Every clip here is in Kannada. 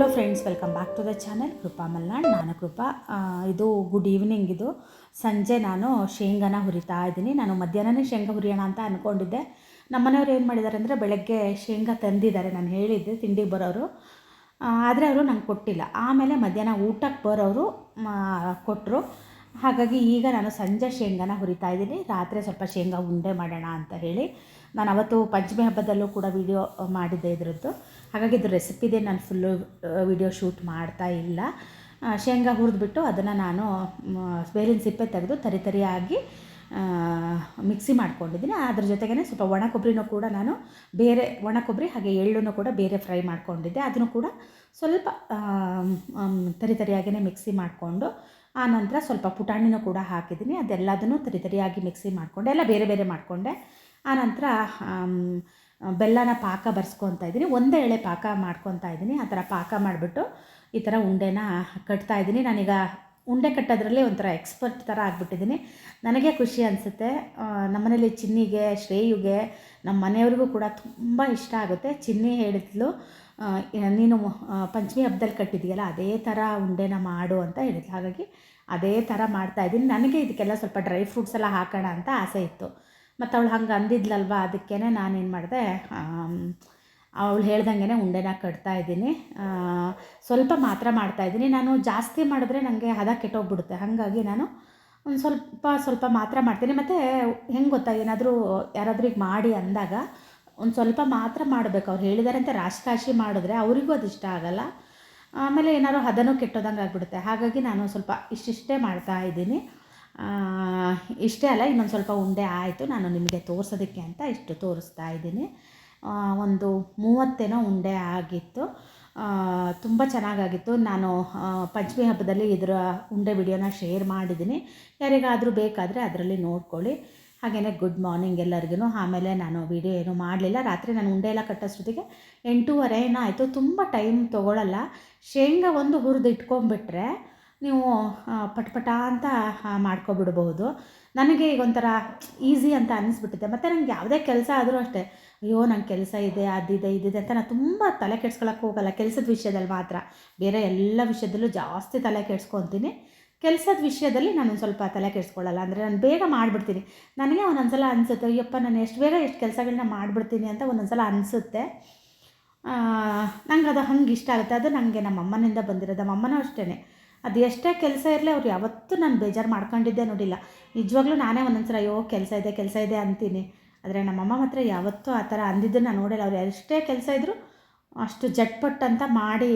Hello friends welcome back to the channel Kripa Malnad ನಾನು ಕೃಪಾ ಇದು ಗುಡ್ ಈವ್ನಿಂಗ್ ಇದು. ಸಂಜೆ ನಾನು ಶೇಂಗಾನ ಹುರಿತಾ ಇದ್ದೀನಿ. ನಾನು ಮಧ್ಯಾಹ್ನನೇ ಶೇಂಗಾ ಹುರಿಯೋಣ ಅಂತ ಅಂದ್ಕೊಂಡಿದ್ದೆ ನಮ್ಮನೆಯವ್ರು ಏನು ಮಾಡಿದ್ದಾರೆ ಅಂದರೆ ಬೆಳಗ್ಗೆ ಶೇಂಗಾ ತಂದಿದ್ದಾರೆ ನಾನು ಹೇಳಿದ್ದೆ ತಿಂಡಿಗೆ ಬರೋರು. ಆದರೆ ಅವರು ನಂಗೆ ಕೊಟ್ಟಿಲ್ಲ. ಆಮೇಲೆ ಮಧ್ಯಾಹ್ನ ಊಟಕ್ಕೆ ಬರೋರು ಕೊಟ್ಟರು ಹಾಗಾಗಿ ಈಗ ನಾನು ಸಂಜೆ ಶೇಂಗಾನ ಹುರಿತಾ ಇದ್ದೀನಿ. ರಾತ್ರಿ ಸ್ವಲ್ಪ ಶೇಂಗಾ ಉಂಡೆ ಮಾಡೋಣ ಅಂತ ಹೇಳಿ. ನಾನು ಅವತ್ತು ಪಂಚಮಿ ಹಬ್ಬದಲ್ಲೂ ಕೂಡ ವಿಡಿಯೋ ಮಾಡಿದ್ದೆ ಇದರದ್ದು. ಹಾಗಾಗಿ ಇದ್ರ ರೆಸಿಪಿದೆ ನಾನು ಫುಲ್ಲು ವಿಡಿಯೋ ಶೂಟ್ ಮಾಡ್ತಾ ಇಲ್ಲ. ಶೇಂಗಾ ಹುರಿದ್ಬಿಟ್ಟು ಅದನ್ನು ನಾನು ಬೇರಿನ ಸಿಪ್ಪೆ ತೆಗೆದು ತರಿ ತರಿಯಾಗಿ ಮಿಕ್ಸಿ ಮಾಡ್ಕೊಂಡಿದ್ದೀನಿ. ಅದ್ರ ಜೊತೆಗೇ ಸ್ವಲ್ಪ ಒಣ ಕೊಬ್ಬರಿನೂ ಕೂಡ ನಾನು ಬೇರೆ, ಒಣ ಕೊಬ್ಬರಿ ಹಾಗೆ ಎಳ್ಳನ್ನು ಕೂಡ ಬೇರೆ ಫ್ರೈ ಮಾಡ್ಕೊಂಡಿದ್ದೆ. ಅದನ್ನು ಕೂಡ ಸ್ವಲ್ಪ ತರಿ ತರಿಯಾಗಿಯೇ ಮಿಕ್ಸಿ ಮಾಡಿಕೊಂಡು, ಆ ನಂತರ ಸ್ವಲ್ಪ ಪುಟಾಣಿನೂ ಕೂಡ ಹಾಕಿದ್ದೀನಿ. ಅದೆಲ್ಲದನ್ನು ತರಿ ತರಿಯಾಗಿ ಮಿಕ್ಸಿ ಮಾಡಿಕೊಂಡೆ. ಎಲ್ಲ ಬೇರೆ ಬೇರೆ ಮಾಡಿಕೊಂಡೆ. ಆನಂತರ ಬೆಲ್ಲನ ಪಾಕ ಬರ್ಸ್ಕೊತಾ ಇದ್ದೀನಿ. ಒಂದೇ ಎಳೆ ಪಾಕ ಮಾಡ್ಕೊತಾ ಇದ್ದೀನಿ. ಆ ಥರ ಪಾಕ ಮಾಡಿಬಿಟ್ಟು ಈ ಥರ ಉಂಡೆನ ಕಟ್ತಾ ಇದ್ದೀನಿ. ನಾನೀಗ ಉಂಡೆ ಕಟ್ಟೋದ್ರಲ್ಲಿ ಒಂಥರ ಎಕ್ಸ್ಪರ್ಟ್ ಥರ ಆಗಿಬಿಟ್ಟಿದ್ದೀನಿ. ನನಗೆ ಖುಷಿ ಅನಿಸುತ್ತೆ. ನಮ್ಮನೇಲಿ ಚಿನ್ನಿಗೆ, ಶ್ರೇಯುಗೆ, ನಮ್ಮ ಮನೆಯವ್ರಿಗೂ ಕೂಡ ತುಂಬ ಇಷ್ಟ ಆಗುತ್ತೆ. ಚಿನ್ನಿ ಹೇಳಿದ್ಲು ನೀನು ಪಂಚಮಿ ಹಬ್ಬದಲ್ಲಿ ಕಟ್ಟಿದೆಯಲ್ಲ ಅದೇ ಥರ ಉಂಡೆನ ಮಾಡು ಅಂತ ಹೇಳಿದ್ಲು. ಹಾಗಾಗಿ ಅದೇ ಥರ ಮಾಡ್ತಾ ಇದ್ದೀನಿ. ನನಗೆ ಇದಕ್ಕೆಲ್ಲ ಸ್ವಲ್ಪ ಡ್ರೈ ಫ್ರೂಟ್ಸ್ ಎಲ್ಲ ಹಾಕೋಣ ಅಂತ ಆಸೆ ಇತ್ತು. ಮತ್ತು ಅವಳು ಹಂಗೆ ಅಂದಿದ್ಲಲ್ವ ಅದಕ್ಕೇ ನಾನೇನು ಮಾಡಿದೆ ಅವಳು ಹೇಳ್ದಂಗೆ ಉಂಡೆನ ಕಟ್ತಾ ಇದ್ದೀನಿ. ಸ್ವಲ್ಪ ಮಾತ್ರ ಮಾಡ್ತಾ ಇದ್ದೀನಿ. ನಾನು ಜಾಸ್ತಿ ಮಾಡಿದ್ರೆ ನನಗೆ ಹದ ಕೆಟ್ಟೋಗ್ಬಿಡುತ್ತೆ. ಹಾಗಾಗಿ ನಾನು ಒಂದು ಸ್ವಲ್ಪ ಸ್ವಲ್ಪ ಮಾತ್ರ ಮಾಡ್ತೀನಿ. ಮತ್ತು ಹೆಂಗೆ ಗೊತ್ತಾ, ಏನಾದರೂ ಯಾರಾದ್ರೂ ಈಗ ಮಾಡಿ ಅಂದಾಗ ಒಂದು ಸ್ವಲ್ಪ ಮಾತ್ರ ಮಾಡಬೇಕು. ಅವ್ರು ಹೇಳಿದಾರೆ ಅಂತ ರಾಶಿ ರಾಶಿ ಮಾಡಿದ್ರೆ ಅವರಿಗೂ ಅದು ಇಷ್ಟ ಆಗಲ್ಲ. ಆಮೇಲೆ ಏನಾದ್ರು ಹದನೂ ಕೆಟ್ಟೋದಂಗೆ ಆಗಿಬಿಡುತ್ತೆ. ಹಾಗಾಗಿ ನಾನು ಸ್ವಲ್ಪ ಇಷ್ಟಿಷ್ಟೇ ಮಾಡ್ತಾ ಇದ್ದೀನಿ. ಇಷ್ಟೇ ಅಲ್ಲ, ಇನ್ನೊಂದು ಸ್ವಲ್ಪ ಉಂಡೆ ಆಯಿತು. ನಾನು ನಿಮಗೆ ತೋರಿಸೋದಕ್ಕೆ ಅಂತ ಇಷ್ಟು ತೋರಿಸ್ತಾ ಇದ್ದೀನಿ. ಒಂದು ಮೂವತ್ತೇನೋ ಉಂಡೆ ಆಗಿತ್ತು. ತುಂಬ ಚೆನ್ನಾಗಾಗಿತ್ತು. ನಾನು ಪಂಚಮಿ ಹಬ್ಬದಲ್ಲಿ ಇದರ ಉಂಡೆ ವಿಡಿಯೋನ ಶೇರ್ ಮಾಡಿದ್ದೀನಿ. ಯಾರಿಗಾದರೂ ಬೇಕಾದರೆ ಅದರಲ್ಲಿ ನೋಡ್ಕೊಳ್ಳಿ. ಹಾಗೆಯೇ ಗುಡ್ ಮಾರ್ನಿಂಗ್ ಎಲ್ಲರಿಗೂ ಆಮೇಲೆ ನಾನು ವಿಡಿಯೋ ಏನೂ ಮಾಡಲಿಲ್ಲ. ರಾತ್ರಿ ನಾನು ಉಂಡೆ ಎಲ್ಲ ಕಟ್ಟೋಷ್ಟೊತ್ತಿಗೆ ಎಂಟೂವರೆ ಏನೋ ಆಯಿತು. ತುಂಬ ಟೈಮ್ ತೊಗೊಳ್ಳಲ್ಲ ಶೇಂಗಾ ಒಂದು ಹುರಿದು ಇಟ್ಕೊಂಡ್ಬಿಟ್ರೆ ನೀವು ಪಟ್ ಪಟ್ಪಟ ಅಂತ ಮಾಡ್ಕೊಬಿಡ್ಬಹುದು ನನಗೆ ಈಗ ಒಂಥರ ಈಸಿ ಅಂತ ಅನ್ನಿಸ್ಬಿಟ್ಟಿದೆ ಮತ್ತು ನನಗೆ ಯಾವುದೇ ಕೆಲಸ ಆದರೂ ಅಷ್ಟೇ, ಅಯ್ಯೋ, ನಂಗೆ ಕೆಲಸ ಇದೆ, ಅದಿದೆ, ಇದಿದೆ ಅಂತ ನಾನು ತುಂಬ ತಲೆ ಕೆಡ್ಸ್ಕೊಳಕ್ಕೆ ಹೋಗಲ್ಲ. ಕೆಲಸದ ವಿಷಯದಲ್ಲಿ ಮಾತ್ರ. ಬೇರೆ ಎಲ್ಲ ವಿಷಯದಲ್ಲೂ ಜಾಸ್ತಿ ತಲೆ ಕೆಡ್ಸ್ಕೊತೀನಿ. ಕೆಲಸದ ವಿಷಯದಲ್ಲಿ ನಾನು ಸ್ವಲ್ಪ ತಲೆ ಕೆಡಿಸ್ಕೊಳ್ಳಲ್ಲ. ಅಂದರೆ ನಾನು ಬೇಗ ಮಾಡಿಬಿಡ್ತೀನಿ. ನನಗೆ ಒಂದೊಂದು ಸಲ ಅನಿಸುತ್ತೆ, ಅಯ್ಯಪ್ಪ, ನಾನು ಎಷ್ಟು ಬೇಗ ಎಷ್ಟು ಕೆಲಸಗಳನ್ನ ಮಾಡಿಬಿಡ್ತೀನಿ ಅಂತ ಒಂದೊಂದು ಸಲ ಅನಿಸುತ್ತೆ ನಂಗೆ ಅದು ಹಂಗೆ ಇಷ್ಟ ಆಗುತ್ತೆ. ಅದು ನನಗೆ ನಮ್ಮ ಅಮ್ಮನಿಂದ ಬಂದಿರೋದು. ನಮ್ಮ ಅಮ್ಮನೂ ಅಷ್ಟೇ ಅದು ಎಷ್ಟೇ ಕೆಲಸ ಇರಲಿ ಅವ್ರು ಯಾವತ್ತೂ ನಾನು ಬೇಜಾರು ಮಾಡ್ಕೊಂಡಿದ್ದೆ ನೋಡಿಲ್ಲ. ನಿಜವಾಗ್ಲೂ ನಾನೇ ಒಂದೊಂದು ಸಲ ಅಯ್ಯೋ ಕೆಲಸ ಇದೆ ಕೆಲಸ ಇದೆ ಅಂತೀನಿ. ಆದರೆ ನಮ್ಮಮ್ಮ ಮಾತ್ರ ಯಾವತ್ತೂ ಆ ಥರ ಅಂದಿದ್ದನ್ನು ನೋಡಿಲ್ಲ. ಅವ್ರು ಎಷ್ಟೇ ಕೆಲಸ ಇದ್ದರೂ ಅಷ್ಟು ಜಟ್ಪಟ್ ಅಂತ ಮಾಡಿ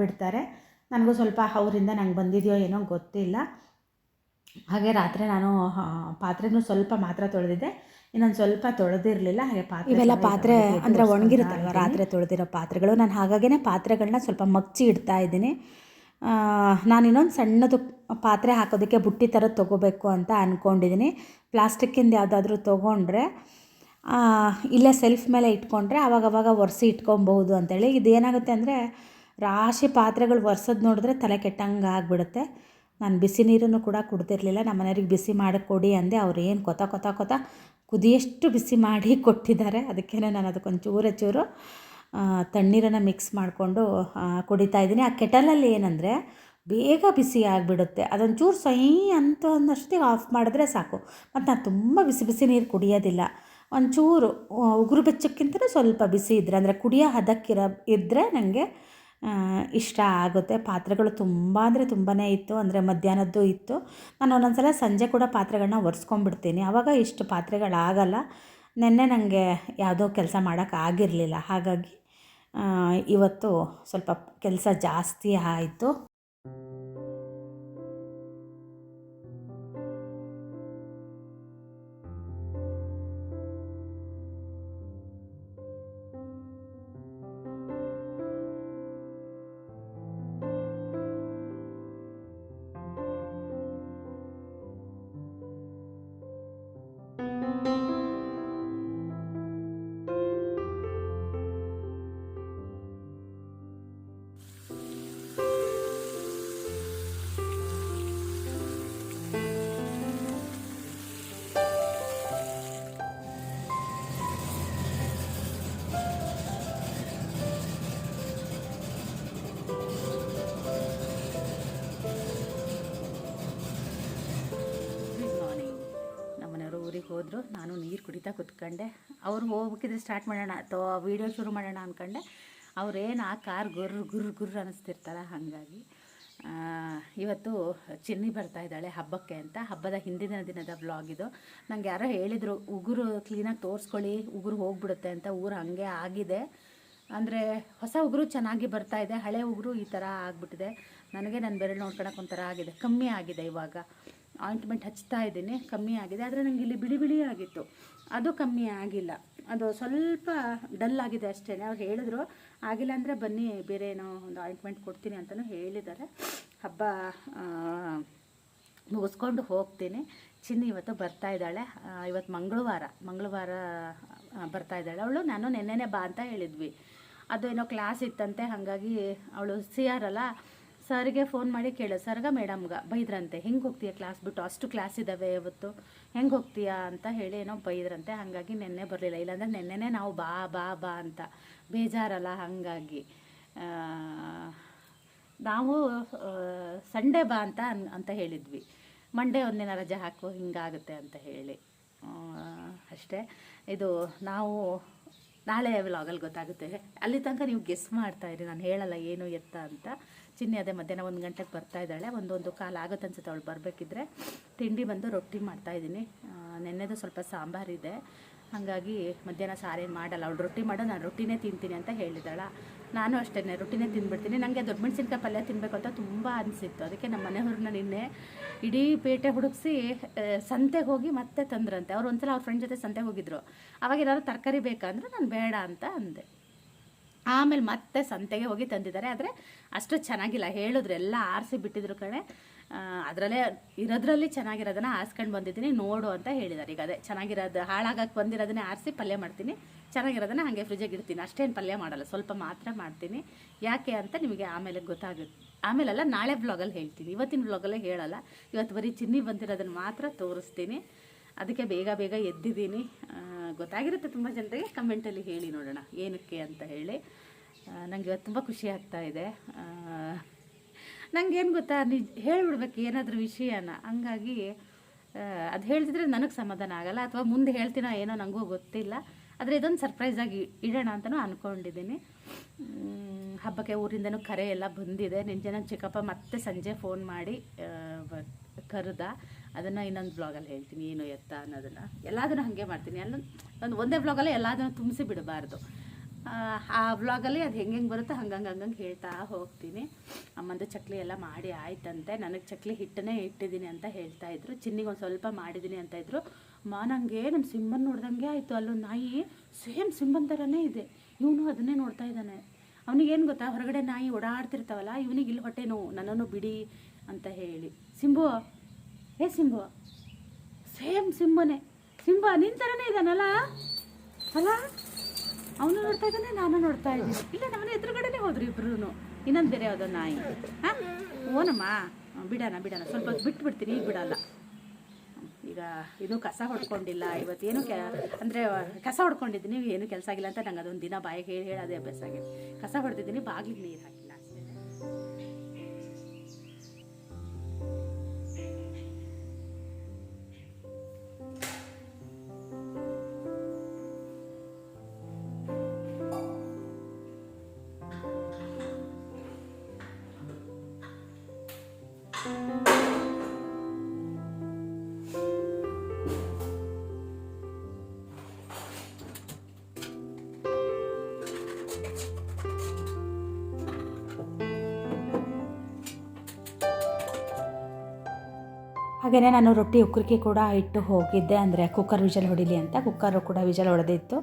ಬಿಡ್ತಾರೆ. ನನಗೂ ಸ್ವಲ್ಪ ಅವರಿಂದ ನಂಗೆ ಬಂದಿದೆಯೋ ಏನೋ ಗೊತ್ತಿಲ್ಲ. ಹಾಗೆ ರಾತ್ರಿ ನಾನು ಪಾತ್ರೆನೂ ಸ್ವಲ್ಪ ಮಾತ್ರ ತೊಳೆದಿದ್ದೆ. ಇನ್ನೊಂದು ಸ್ವಲ್ಪ ತೊಳೆದಿರಲಿಲ್ಲ ಹಾಗೆ ಪಾತ್ರೆ ಇವೆಲ್ಲ ಪಾತ್ರೆ ಅಂದರೆ ಒಣಗಿರುತ್ತಲ್ವ ರಾತ್ರಿ ತೊಳೆದಿರೋ ಪಾತ್ರೆಗಳು? ನಾನು ಹಾಗಾಗಿನೇ ಪಾತ್ರೆಗಳನ್ನ ಸ್ವಲ್ಪ ಮಗ್ಚಿ ಇಡ್ತಾ ಇದ್ದೀನಿ. ನಾನು ಇನ್ನೊಂದು ಸಣ್ಣದು ಪಾತ್ರೆ ಹಾಕೋದಕ್ಕೆ ಬುಟ್ಟಿ ಥರ ತೊಗೋಬೇಕು ಅಂತ ಅಂದ್ಕೊಂಡಿದ್ದೀನಿ ಪ್ಲಾಸ್ಟಿಕ್ಕಿಂದ ಯಾವುದಾದ್ರೂ ತೊಗೊಂಡ್ರೆ ಇಲ್ಲೇ ಸೆಲ್ಫ್ ಮೇಲೆ ಇಟ್ಕೊಂಡ್ರೆ ಆವಾಗವಾಗ ಒರೆಸಿ ಇಟ್ಕೊಬಹುದು ಅಂತೇಳಿ. ಇದೇನಾಗುತ್ತೆ ಅಂದರೆ, ರಾಶಿ ಪಾತ್ರೆಗಳು ಒರೆಸೋದು ನೋಡಿದ್ರೆ ತಲೆ ಕೆಟ್ಟಂಗೆ ಆಗಿಬಿಡುತ್ತೆ. ನಾನು ಬಿಸಿ ನೀರನ್ನು ಕೂಡ ಕುಡ್ದಿರಲಿಲ್ಲ. ನಮ್ಮ ಮನೆಯವ್ರಿಗೆ ಬಿಸಿ ಮಾಡಿ ಕೊಡಿ ಅಂದೆ. ಅವ್ರು ಏನು ಕೊತ ಕೊತ ಕೊತ ಕುದಿಯಷ್ಟು ಬಿಸಿ ಮಾಡಿ ಕೊಟ್ಟಿದ್ದಾರೆ. ಅದಕ್ಕೇನೆ ನಾನು ಅದಕ್ಕೊಂದು ಚೂರ ತಣ್ಣೀರನ್ನು ಮಿಕ್ಸ್ ಮಾಡಿಕೊಂಡು ಕುಡಿತಾ ಇದ್ದೀನಿ. ಆ ಕೆಟಲಲ್ಲಿ ಏನಂದರೆ, ಬೇಗ ಬಿಸಿ ಆಗಿಬಿಡುತ್ತೆ. ಅದೊಂಚೂರು ಸೈ ಅಂತ ಅನ್ನೋಷ್ಟೊತ್ತಿಗೆ ಆಫ್ ಮಾಡಿದ್ರೆ ಸಾಕು. ಮತ್ತು ನಾನು ತುಂಬ ಬಿಸಿ ಬಿಸಿ ನೀರು ಕುಡಿಯೋದಿಲ್ಲ. ಒಂಚೂರು ಉಗುರು ಬೆಚ್ಚಕ್ಕಿಂತಲೂ ಸ್ವಲ್ಪ ಬಿಸಿ ಇದ್ದರೆ ಅಂದರೆ ಕುಡಿಯೋ ಹದಕ್ಕಿರ ಇದ್ದರೆ ನನಗೆ ಇಷ್ಟ ಆಗುತ್ತೆ. ಪಾತ್ರೆಗಳು ತುಂಬ ಅಂದರೆ ತುಂಬಾ ಇತ್ತು, ಅಂದರೆ ಮಧ್ಯಾಹ್ನದ್ದು ಇತ್ತು. ನಾನು ಒಂದೊಂದು ಸಲ ಸಂಜೆ ಕೂಡ ಪಾತ್ರೆಗಳನ್ನ ಒರೆಸ್ಕೊಂಡ್ಬಿಡ್ತೀನಿ. ಆವಾಗ ಇಷ್ಟು ಪಾತ್ರೆಗಳಾಗಲ್ಲ. ನಿನ್ನೆ ನನಗೆ ಯಾವುದೋ ಕೆಲಸ ಮಾಡೋಕ್ಕಾಗಿರಲಿಲ್ಲ ಹಾಗಾಗಿ ಇವತ್ತು ಸ್ವಲ್ಪ ಕೆಲಸ ಜಾಸ್ತಿ ಆಯಿತು. ಹೋದರು, ನಾನು ನೀರು ಕುಡಿತಾ ಕುತ್ಕೊಂಡೆ. ಅವ್ರು ಹೋಗ್ಬೇಕಿದ್ರೆ ಸ್ಟಾರ್ಟ್ ಮಾಡೋಣ, ಅಥವಾ ವೀಡಿಯೋ ಶುರು ಮಾಡೋಣ ಅಂದ್ಕೊಂಡೆ ಅವ್ರೇನು ಆ ಕಾರ್ ಗುರ್ ಗುರ್ ಗುರ್ ಅನ್ನಿಸ್ತಿರ್ತಾರೆ ಹಾಗಾಗಿ. ಇವತ್ತು ಚಿನ್ನಿ ಬರ್ತಾ ಇದ್ದಾಳೆ ಹಬ್ಬಕ್ಕೆ ಅಂತ. ಹಬ್ಬದ ಹಿಂದಿನ ದಿನದ ಬ್ಲಾಗ್ ಇದು. ನಂಗೆ ಯಾರೋ ಹೇಳಿದರು, ಉಗುರು ಕ್ಲೀನಾಗಿ ತೋರಿಸ್ಕೊಳ್ಳಿ, ಉಗುರು ಹೋಗ್ಬಿಡುತ್ತೆ ಅಂತ, ಊರು ಹಾಗೆ ಆಗಿದೆ. ಅಂದರೆ ಹೊಸ ಉಗುರು ಚೆನ್ನಾಗಿ ಬರ್ತಾ ಇದೆ, ಹಳೆ ಉಗುರು ಈ ಥರ ಆಗಿಬಿಟ್ಟಿದೆ. ನನಗೆ ನನ್ನ ಬೆರಳು ನೋಡ್ಕೊಳಕ್ಕೆ ಒಂಥರ ಆಗಿದೆ, ಕಮ್ಮಿ ಆಗಿದೆ ಇವಾಗ. ಆಯಿಂಟ್ಮೆಂಟ್ ಹಚ್ತಾ ಇದ್ದೀನಿ, ಕಮ್ಮಿ ಆಗಿದೆ. ಆದರೆ ನನಗೆ ಇಲ್ಲಿ ಬಿಳಿ ಬಿಳಿ ಆಗಿತ್ತು. ಅದು ಕಮ್ಮಿ ಆಗಿಲ್ಲ. ಅದು ಸ್ವಲ್ಪ ಡಲ್ ಆಗಿದೆ ಅಷ್ಟೇ. ಅವ್ರು ಹೇಳಿದ್ರು, ಆಗಿಲ್ಲ ಅಂದರೆ ಬನ್ನಿ, ಬೇರೆ ಏನೋ ಒಂದು ಆಯಿಂಟ್ಮೆಂಟ್ ಕೊಡ್ತೀನಿ ಅಂತಲೂ ಹೇಳಿದ್ದಾರೆ. ಹಬ್ಬ ಮುಗಿಸ್ಕೊಂಡು ಹೋಗ್ತೀನಿ. ಚಿನ್ನಿ ಇವತ್ತು ಬರ್ತಾ ಇದ್ದಾಳೆ. ಇವತ್ತು ಮಂಗಳವಾರ ಮಂಗಳವಾರ ಬರ್ತಾ ಇದ್ದಾಳೆ. ಅವಳು, ನಾನು ನೆನ್ನೆನೇ ಬಾ ಅಂತ ಹೇಳಿದ್ವಿ. ಅದು ಏನೋ ಕ್ಲಾಸ್ ಇತ್ತಂತೆ, ಹಾಗಾಗಿ ಅವಳು ಸಿ ಆರ್ ಅಲ್ಲ ಸರ್ಗೆ ಫೋನ್ ಮಾಡಿ ಕೇಳು. ಸರ್ಗ ಮೇಡಮ್ಗ ಬೈದ್ರಂತೆ. ಹೆಂಗೆ ಹೋಗ್ತೀಯ ಕ್ಲಾಸ್ ಬಿಟ್ಟು? ಅಷ್ಟು ಕ್ಲಾಸ್ ಇದ್ದಾವೆ ಇವತ್ತು ಹೆಂಗೆ ಹೋಗ್ತೀಯಾ? ಅಂತ ಹೇಳಿ ಏನೋ ಬೈದ್ರಂತೆ. ಹಾಗಾಗಿ ನೆನ್ನೆ ಬರಲಿಲ್ಲ. ಇಲ್ಲಾಂದ್ರೆ ನೆನ್ನೆನೇ ನಾವು ಬಾ ಬಾ ಬಾ ಅಂತ. ಬೇಜಾರಲ್ಲ ಹಾಗಾಗಿ. ನಾವು ಸಂಡೇ ಬಾ ಅಂತ ಅಂತ ಹೇಳಿದ್ವಿ. ಮಂಡೇ ಒಂದಿನ ರಜೆ ಹಾಕು ಹಿಂಗಾಗುತ್ತೆ ಅಂತ ಹೇಳಿ. ಅಷ್ಟೇ. ಇದು ನಾವು ನಾಳೆ ವ್ಲಾಗಲ್ಲಿ ಗೊತ್ತಾಗುತ್ತೆ. ಅಲ್ಲಿ ತನಕ ನೀವು ಗೆಸ್ ಮಾಡ್ತಾಯಿರಿ ನಾನು ಹೇಳಲ್ಲ ಏನು ಎತ್ತ ಅಂತ. ಚಿನ್ನಿ ಅದೇ ಮಧ್ಯಾಹ್ನ ಒಂದು ಗಂಟೆಗೆ ಬರ್ತಾ ಇದ್ದಾಳೆ. ಒಂದೊಂದು ಕಾಲು ಆಗುತ್ತೆ ಅನ್ಸುತ್ತೆ ಅವಳು ಬರಬೇಕಿದ್ರೆ. ತಿಂಡಿ ಬಂದು ರೊಟ್ಟಿ ಮಾಡ್ತಾ ಇದ್ದೀನಿ. ನೆನ್ನೆದು ಸ್ವಲ್ಪ ಸಾಂಬಾರಿದೆ ಹಾಗಾಗಿ ಮಧ್ಯಾಹ್ನ ಸಾರೇನು ಮಾಡಲ್ಲ. ಅವಳು ರೊಟ್ಟಿ ಮಾಡೋ ನಾನು ರೊಟ್ಟಿನೇ ತಿಂತೀನಿ ಅಂತ ಹೇಳಿದಾಳ ನಾನು ಅಷ್ಟೇ ರೊಟ್ಟಿನೇ ತಿಂದ್ಬಿಡ್ತೀನಿ ನನಗೆ ದೊಡ್ಡ ಮೆಣಸಿನ್ಕಾಯಿ ಪಲ್ಯ ತಿನ್ನಬೇಕು ಅಂತ ತುಂಬ ಅನಿಸಿತ್ತು. ಅದಕ್ಕೆ ನಮ್ಮ ಮನೆಯವ್ರನ್ನ ನಿನ್ನೆ ಇಡೀ ಪೇಟೆ ಹುಡುಕ್ಸಿ ಸಂತೆಗೆ ಹೋಗಿ ಮತ್ತೆ ತಂದ್ರಂತೆ. ಅವ್ರು ಒಂದ್ಸಲ ಅವ್ರ ಫ್ರೆಂಡ್ ಜೊತೆ ಸಂತೆಗೆ ಹೋಗಿದ್ರು. ಅವಾಗ ಏನಾದ್ರು ತರಕಾರಿ ಬೇಕಂದ್ರೆ ನಾನು ಬೇಡ ಅಂತ ಅಂದೆ. ಆಮೇಲೆ ಮತ್ತೆ ಸಂತೆಗೆ ಹೋಗಿ ತಂದಿದ್ದಾರೆ. ಆದರೆ ಅಷ್ಟು ಚೆನ್ನಾಗಿಲ್ಲ. ಹೇಳಿದ್ರು ಎಲ್ಲ ಆರಿಸಿ ಬಿಟ್ಟಿದ್ರು ಕಣೆ. ಅದರಲ್ಲೇ ಇರೋದ್ರಲ್ಲಿ ಚೆನ್ನಾಗಿರೋದನ್ನ ಆರಿಸ್ಕೊಂಡು ಬಂದಿದ್ದೀನಿ. ನೋಡು ಅಂತ ಹೇಳಿದ್ದಾರೆ ಈಗ ಅದೇ ಚೆನ್ನಾಗಿರೋದು ಹಾಳಾಗಕ್ಕೆ ಬಂದಿರೋದನ್ನೇ ಆರಿಸಿ ಪಲ್ಯ ಮಾಡ್ತೀನಿ. ಚೆನ್ನಾಗಿರೋದನ್ನ ಹಾಗೆ ಫ್ರಿಜ್ಜಿಗೆ ಇಡ್ತೀನಿ. ಅಷ್ಟೇನು ಪಲ್ಯ ಮಾಡಲ್ಲ. ಸ್ವಲ್ಪ ಮಾತ್ರ ಮಾಡ್ತೀನಿ. ಯಾಕೆ ಅಂತ ನಿಮಗೆ ಆಮೇಲೆ ಗೊತ್ತಾಗುತ್ತೆ ಆಮೇಲೆಲ್ಲ ನಾಳೆ ಬ್ಲಾಗಲ್ಲಿ ಹೇಳ್ತೀನಿ. ಇವತ್ತಿನ ಬ್ಲಾಗಲ್ಲೇ ಹೇಳಲ್ಲ. ಇವತ್ತು ಬರೀ ಚಿನ್ನಿ ಬಂದಿರೋದನ್ನು ಮಾತ್ರ ತೋರಿಸ್ತೀನಿ. ಅದಕ್ಕೆ ಬೇಗ ಬೇಗ ಎದ್ದಿದ್ದೀನಿ. ಗೊತ್ತಾಗಿರುತ್ತೆ ತುಂಬ ಜನರಿಗೆ. ಕಮೆಂಟಲ್ಲಿ ಹೇಳಿ ನೋಡೋಣ. ಏನಕ್ಕೆ ಅಂತ ಹೇಳಿ. ನನಗೆ ಇವತ್ತು ತುಂಬ ಖುಷಿ ಆಗ್ತಾ ಇದೆ. ನನಗೇನು ಗೊತ್ತಾ, ನಿಜ ಹೇಳಿಬಿಡ್ಬೇಕು ಏನಾದರೂ ವಿಷಯನ. ಹಂಗಾಗಿ ಅದು ಹೇಳ್ತಿದ್ರೆ ನನಗೆ ಸಮಾಧಾನ ಆಗಲ್ಲ. ಅಥವಾ ಮುಂದೆ ಹೇಳ್ತೀನೋ ಏನೋ ನನಗೂ ಗೊತ್ತಿಲ್ಲ. ಆದರೆ ಇದೊಂದು ಸರ್ಪ್ರೈಸ್ ಆಗಿ ಇಡೋಣ ಅಂತಲೂ ಅಂದ್ಕೊಂಡಿದ್ದೀನಿ ಹಬ್ಬಕ್ಕೆ ಊರಿಂದನೂ ಕರೆ ಎಲ್ಲ ಬಂದಿದೆ. ನಿನ್ನೆ ಚಿಕ್ಕಪ್ಪ ಮತ್ತೆ ಸಂಜೆ ಫೋನ್ ಮಾಡಿ ಕರೆದ. ಅದನ್ನು ಇನ್ನೊಂದು ಬ್ಲಾಗಲ್ಲಿ ಹೇಳ್ತೀನಿ ಏನು ಎತ್ತ ಅನ್ನೋದನ್ನು. ಎಲ್ಲದನ್ನು ಹಾಗೆ ಮಾಡ್ತೀನಿ. ಎಲ್ಲ ಒಂದು ಒಂದೇ ಬ್ಲಾಗಲ್ಲೇ ಎಲ್ಲದನ್ನು ತುಂಬಿಸಿ ಬಿಡಬಾರ್ದು. ಆ, ಬ್ಲಾಗಲ್ಲಿ ಅದು ಹೆಂಗೆ ಹೆಂಗೆ ಬರುತ್ತೋ ಹಂಗಂಗೆ ಹಂಗಂಗೆ ಹೇಳ್ತಾ ಹೋಗ್ತೀನಿ. ಅಮ್ಮಂದು ಚಕ್ಲಿ ಎಲ್ಲ ಮಾಡಿ ಆಯ್ತಂತೆ. ನನಗೆ ಚಕ್ಲಿ ಹಿಟ್ಟನ್ನೇ ಇಟ್ಟಿದ್ದೀನಿ ಅಂತ ಹೇಳ್ತಾ ಇದ್ರು. ಚಿನ್ನಿಗೆ ಒಂದು ಸ್ವಲ್ಪ ಮಾಡಿದ್ದೀನಿ ಅಂತ ಇದ್ರು. ಮಾ ನನಗೆ ನಮ್ಮ ಸಿಂಬನ್ ನೋಡ್ದಂಗೆ ಆಯಿತು. ಅಲ್ಲೊಂದು ನಾಯಿ ಸೇಮ್ ಸಿಂಬನ್ ಥರನೇ ಇದೆ. ಇವನು ಅದನ್ನೇ ನೋಡ್ತಾ ಇದ್ದಾನೆ. ಅವನಿಗೇನು ಗೊತ್ತಾ? ಹೊರಗಡೆ ನಾಯಿ ಓಡಾಡ್ತಿರ್ತಾವಲ್ಲ ಇವನಿಗೆ ಇಲ್ಲಿ ಹೊಟ್ಟೆ ನೋವು ನನ್ನನ್ನು ಬಿಡಿ ಅಂತ ಹೇಳಿ. ಸಿಂಬು ಏ ಸಿಂಬು, ಸೇಮ್ ಸಿಂಬನೇ. ಸಿಂಬ, ನಿನ್ ಥರನೇ ಇದ್ದಾನಲ್ಲ ಅಲ್ಲ, ಅವನು ನೋಡ್ತಾ ಇದ್ದಾನೆ, ನಾನು ನೋಡ್ತಾ ಇದ್ದೀನಿ. ಇಲ್ಲ ನಮ್ಮನೆ ಎದುರುಗಡೆನೇ ಹೋದ್ರು ಇಬ್ರು ಇನ್ನೊಂದು ಬೇರೆ ಯಾವುದೋ ನಾಯಿ. ಹಾಂ? ಓನಮ್ಮ? ಬಿಡಣ, ಬಿಡೋಣ. ಸ್ವಲ್ಪ ಹೊತ್ತು ಬಿಟ್ಟು ಬಿಡ್ತೀನಿ ಈಗ ಬಿಡಲ್ಲ. ಈಗ ಇದು ಕಸ ಹೊಡ್ಕೊಂಡಿಲ್ಲ. ಇವತ್ತೇನು ಕೆ, ಅಂದರೆ, ಕಸ ಹೊಡ್ಕೊಂಡಿದ್ದೀನಿ, ಏನು ಕೆಲಸ ಆಗಿಲ್ಲ ಅಂತ ನಂಗೆ ಅದೊಂದು ದಿನ ಬಾಯಿಗೆ ಹೇಳಿ ಹೇಳೋದೇ ಅಭ್ಯಾಸ ಆಗಿದೆ. ಕಸ ಹೊಡೆದಿದ್ದೀನಿ, ಬಾಗಿಲಿಗೆ ನೀರು ಹಾಕಿಲ್ಲ ಹಾಗೆಯೇ ನಾನು ರೊಟ್ಟಿ ಉಕ್ಕರಿಕೆ ಕೂಡ ಇಟ್ಟು ಹೋಗಿದ್ದೆ ಅಂದರೆ ಕುಕ್ಕರ್ ವಿಜಲ್ ಹೊಡಿಲಿ ಅಂತ, ಕುಕ್ಕರು ಕೂಡ ವಿಜಲ್ ಹೊಡೆದಿತ್ತು.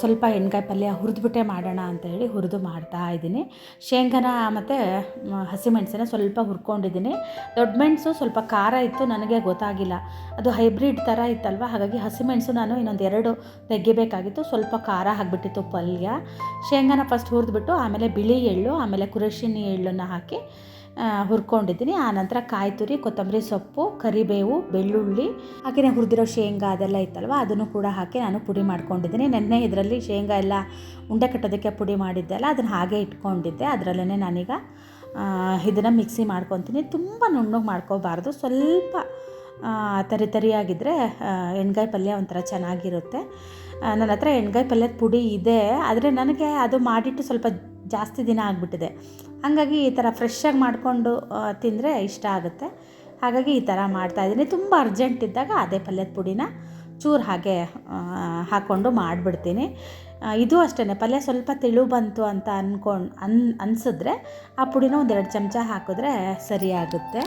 ಸ್ವಲ್ಪ ಎಣ್ಗಾಯಿ ಪಲ್ಯ ಹುರಿದ್ಬಿಟ್ಟೆ ಮಾಡೋಣ ಅಂತ ಹೇಳಿ ಹುರಿದು ಮಾಡ್ತಾ ಇದ್ದೀನಿ. ಶೇಂಗಾನ ಮತ್ತು ಹಸಿಮೆಣಸನ್ನ ಸ್ವಲ್ಪ ಹುರ್ಕೊಂಡಿದ್ದೀನಿ. ದೊಡ್ಡ ಮೆಣಸು ಸ್ವಲ್ಪ ಖಾರ ಇತ್ತು, ನನಗೆ ಗೊತ್ತಾಗಿಲ್ಲ. ಅದು ಹೈಬ್ರಿಡ್ ಥರ ಇತ್ತಲ್ವ, ಹಾಗಾಗಿ ಹಸಿಮೆಣಸು ನಾನು ಇನ್ನೊಂದು ಎರಡು ತೆಗಿಬೇಕಾಗಿತ್ತು. ಸ್ವಲ್ಪ ಖಾರ ಹಾಕಿಬಿಟ್ಟಿತ್ತು ಪಲ್ಯ. ಶೇಂಗಾನ ಫಸ್ಟ್ ಹುರಿದ್ಬಿಟ್ಟು ಆಮೇಲೆ ಬಿಳಿ ಎಳ್ಳು, ಆಮೇಲೆ ಕುರಶಿನಿ ಎಳ್ಳನ್ನು ಹಾಕಿ ಹುರ್ಕೊಂಡಿದ್ದೀನಿ. ಆನಂತರ ಕಾಯಿ ತುರಿ, ಕೊತ್ತಂಬರಿ ಸೊಪ್ಪು, ಕರಿಬೇವು, ಬೆಳ್ಳುಳ್ಳಿ ಹಾಗೆಯೇ ಹುರಿದಿರೋ ಶೇಂಗಾ ಅದೆಲ್ಲ ಇತ್ತಲ್ವ, ಅದನ್ನು ಕೂಡ ಹಾಕಿ ನಾನು ಪುಡಿ ಮಾಡ್ಕೊಂಡಿದ್ದೀನಿ. ನೆನ್ನೆ ಇದರಲ್ಲಿ ಶೇಂಗಾ ಎಲ್ಲ ಉಂಡೆ ಕಟ್ಟೋದಕ್ಕೆ ಪುಡಿ ಮಾಡಿದ್ದೆ ಅಲ್ಲ, ಅದನ್ನು ಹಾಗೆ ಇಟ್ಕೊಂಡಿದ್ದೆ. ಅದರಲ್ಲೇ ನಾನೀಗ ಇದನ್ನು ಮಿಕ್ಸಿ ಮಾಡ್ಕೊತೀನಿ. ತುಂಬ ನುಣ್ಣಗೆ ಮಾಡ್ಕೋಬಾರ್ದು. ಸ್ವಲ್ಪ ತರಿ ತರಿಯಾಗಿದ್ದರೆ ಎಣ್ಗಾಯಿ ಪಲ್ಯ ಒಂಥರ ಚೆನ್ನಾಗಿರುತ್ತೆ. ನನ್ನ ಹತ್ರ ಎಣ್ಗಾಯಿ ಪಲ್ಯದ ಪುಡಿ ಇದೆ, ಆದರೆ ನನಗೆ ಅದು ಮಾಡಿಟ್ಟು ಸ್ವಲ್ಪ ಜಾಸ್ತಿ ದಿನ ಆಗಿಬಿಟ್ಟಿದೆ. ಹಾಗಾಗಿ ಈ ಥರ ಫ್ರೆಶ್ಶಾಗಿ ಮಾಡಿಕೊಂಡು ತಿಂದರೆ ಇಷ್ಟ ಆಗುತ್ತೆ. ಹಾಗಾಗಿ ಈ ಥರ ಮಾಡ್ತಾಯಿದ್ದೀನಿ ತುಂಬ ಅರ್ಜೆಂಟ್ ಇದ್ದಾಗ ಅದೇ ಪಲ್ಯದ ಪುಡಿನ ಚೂರು ಹಾಗೆ ಹಾಕ್ಕೊಂಡು ಮಾಡಿಬಿಡ್ತೀನಿ. ಇದು ಅಷ್ಟೇ ಪಲ್ಯ ಸ್ವಲ್ಪ ತಿಳು ಬಂತು ಅಂತ ಅಂದ್ಕೊಂಡು ಅನ್, ಅನಿಸಿದ್ರೆ ಆ ಪುಡಿನ ಒಂದೆರಡು ಚಮಚ ಹಾಕಿದ್ರೆ ಸರಿಯಾಗುತ್ತೆ.